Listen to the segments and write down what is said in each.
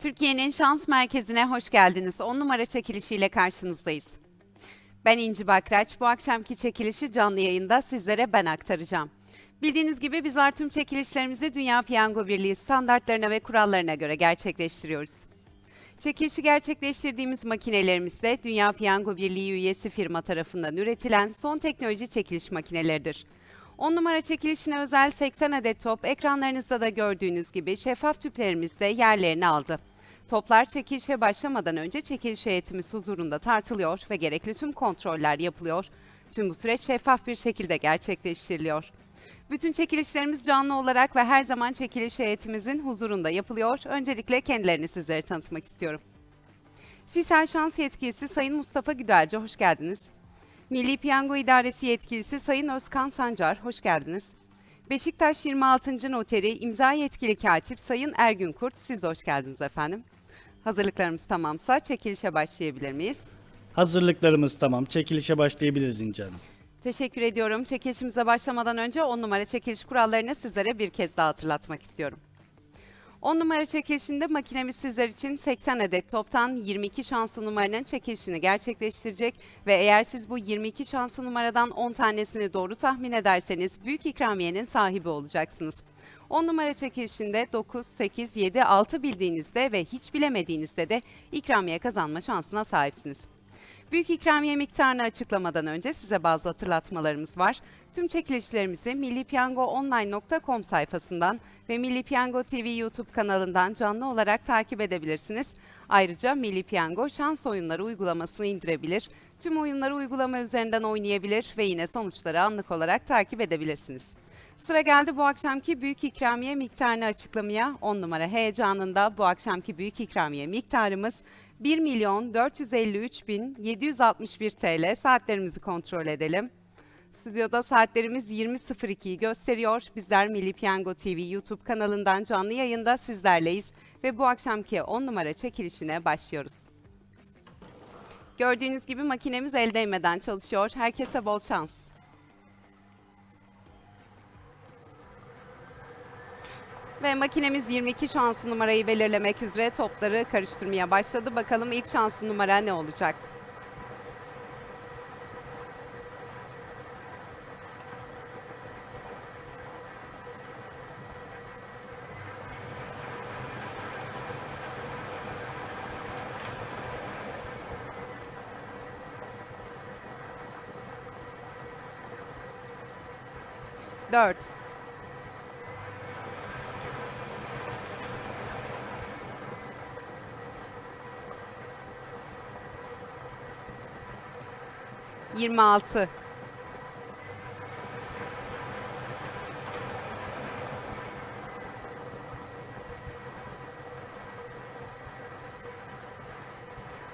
Türkiye'nin şans merkezine hoş geldiniz. 10 numara çekilişiyle karşınızdayız. Ben İnci Bakraç. Bu akşamki çekilişi canlı yayında sizlere ben aktaracağım. Bildiğiniz gibi bizler tüm çekilişlerimizi Dünya Piyango Birliği standartlarına ve kurallarına göre gerçekleştiriyoruz. Çekilişi gerçekleştirdiğimiz makinelerimizde Dünya Piyango Birliği üyesi firma tarafından üretilen son teknoloji çekiliş makineleridir. 10 numara çekilişine özel 80 adet top ekranlarınızda da gördüğünüz gibi şeffaf tüplerimizde yerlerini aldı. Toplar çekilişe başlamadan önce çekiliş heyetimiz huzurunda tartılıyor ve gerekli tüm kontroller yapılıyor. Tüm bu süreç şeffaf bir şekilde gerçekleştiriliyor. Bütün çekilişlerimiz canlı olarak ve her zaman çekiliş heyetimizin huzurunda yapılıyor. Öncelikle kendilerini sizlere tanıtmak istiyorum. Sisel Şans Yetkilisi Sayın Mustafa Güdelci, hoş geldiniz. Milli Piyango İdaresi Yetkilisi Sayın Özkan Sancar, hoş geldiniz. Beşiktaş 26. Noteri İmza Yetkili Katip Sayın Ergün Kurt, siz de hoş geldiniz efendim. Hazırlıklarımız tamamsa çekilişe başlayabilir miyiz? Hazırlıklarımız tamam. Çekilişe başlayabiliriz İnci Hanım. Teşekkür ediyorum. Çekilişimize başlamadan önce 10 numara çekiliş kurallarını sizlere bir kez daha hatırlatmak istiyorum. 10 numara çekilişinde makinemiz sizler için 80 adet toptan 22 şanslı numaranın çekilişini gerçekleştirecek ve eğer siz bu 22 şanslı numaradan 10 tanesini doğru tahmin ederseniz büyük ikramiyenin sahibi olacaksınız. 10 numara çekilişinde 9, 8, 7, 6 bildiğinizde ve hiç bilemediğinizde de ikramiye kazanma şansına sahipsiniz. Büyük ikramiye miktarını açıklamadan önce size bazı hatırlatmalarımız var. Tüm çekilişlerimizi millipiyangoonline.com sayfasından ve Milli Piyango TV YouTube kanalından canlı olarak takip edebilirsiniz. Ayrıca Milli Piyango şans oyunları uygulamasını indirebilir, tüm oyunları uygulama üzerinden oynayabilir ve yine sonuçları anlık olarak takip edebilirsiniz. Sıra geldi bu akşamki büyük ikramiye miktarını açıklamaya. 10 numara heyecanında bu akşamki büyük ikramiye miktarımız 1 milyon 453 bin 761 TL. Saatlerimizi kontrol edelim. Stüdyoda saatlerimiz 20.02'yi gösteriyor. Bizler Milli Piyango TV YouTube kanalından canlı yayında sizlerleyiz ve bu akşamki 10 numara çekilişine başlıyoruz. Gördüğünüz gibi makinemiz el değmeden çalışıyor. Herkese bol şans. Ve makinemiz 22 şanslı numarayı belirlemek üzere topları karıştırmaya başladı. Bakalım ilk şanslı numara ne olacak? Dört. Yirmi altı.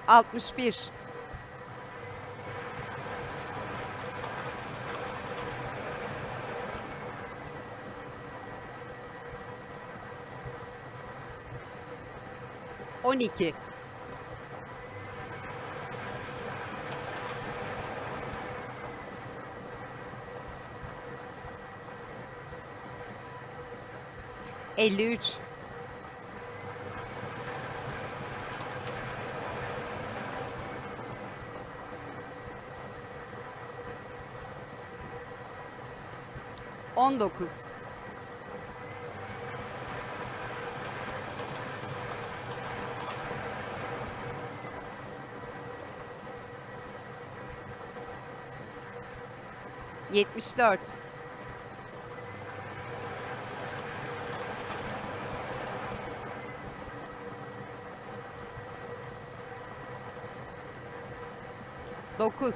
Altmış bir. On iki. Elli üç. On dokuz.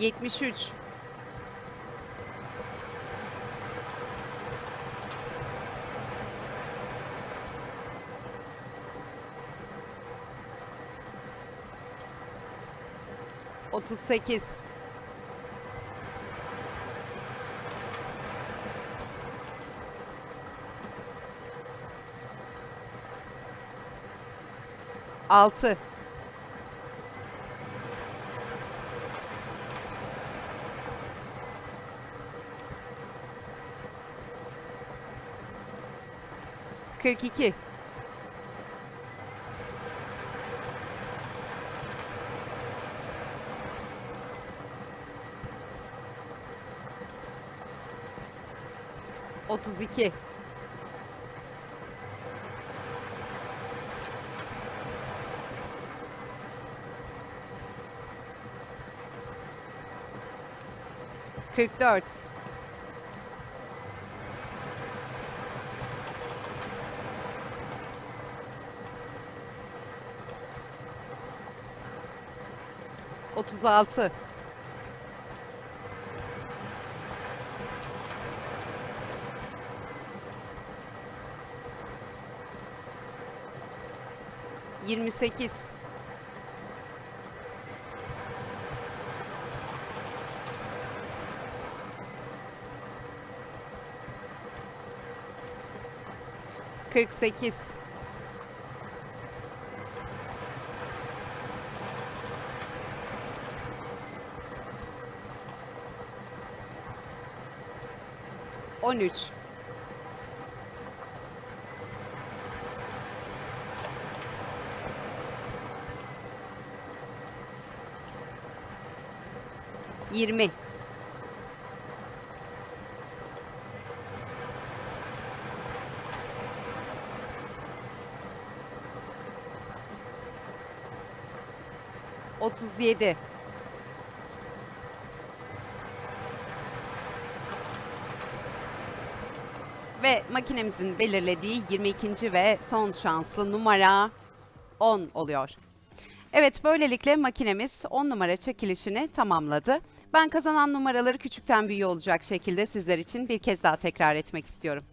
Yetmiş dört. 38. Altı. Kırk iki. 32. Kırk dört. Otuz altı. 28 48 13 20 37 Ve makinemizin belirlediği 22. ve son şanslı numara 10 oluyor. Evet böylelikle makinemiz 10 numara çekilişini tamamladı. Ben kazanan numaraları küçükten büyüğe olacak şekilde sizler için bir kez daha tekrar etmek istiyorum.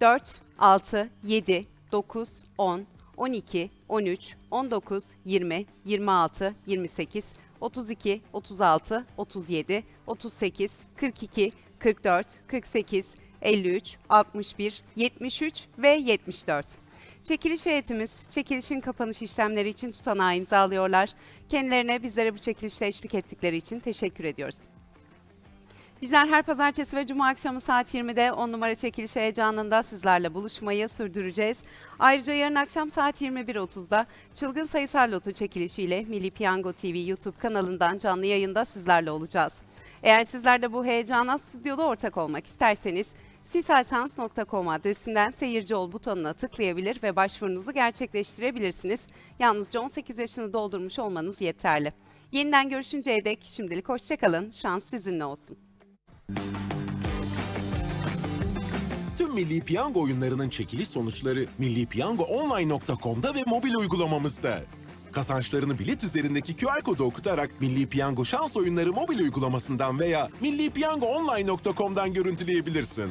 4, 6, 7, 9, 10, 12, 13, 19, 20, 26, 28, 32, 36, 37, 38, 42, 44, 48, 53, 61, 73 ve 74. Çekiliş heyetimiz çekilişin kapanış işlemleri için tutanağı imzalıyorlar. Kendilerine bizlere bu çekilişte eşlik ettikleri için teşekkür ediyoruz. Bizler her pazartesi ve cuma akşamı saat 20'de 10 numara çekiliş heyecanında sizlerle buluşmayı sürdüreceğiz. Ayrıca yarın akşam saat 21.30'da Çılgın Sayısal Loto çekilişiyle Milli Piyango TV YouTube kanalından canlı yayında sizlerle olacağız. Eğer sizler de bu heyecana stüdyoda ortak olmak isterseniz sisalsans.com adresinden seyirci ol butonuna tıklayabilir ve başvurunuzu gerçekleştirebilirsiniz. Yalnızca 18 yaşını doldurmuş olmanız yeterli. Yeniden görüşünceye dek şimdilik hoşçakalın, şans sizinle olsun. Tüm Milli Piyango oyunlarının çekiliş sonuçları millipiyangoonline.com'da ve mobil uygulamamızda. Kazançlarını bilet üzerindeki QR kodu okutarak Milli Piyango şans oyunları mobil uygulamasından veya millipiyangoonline.com'dan görüntüleyebilirsin.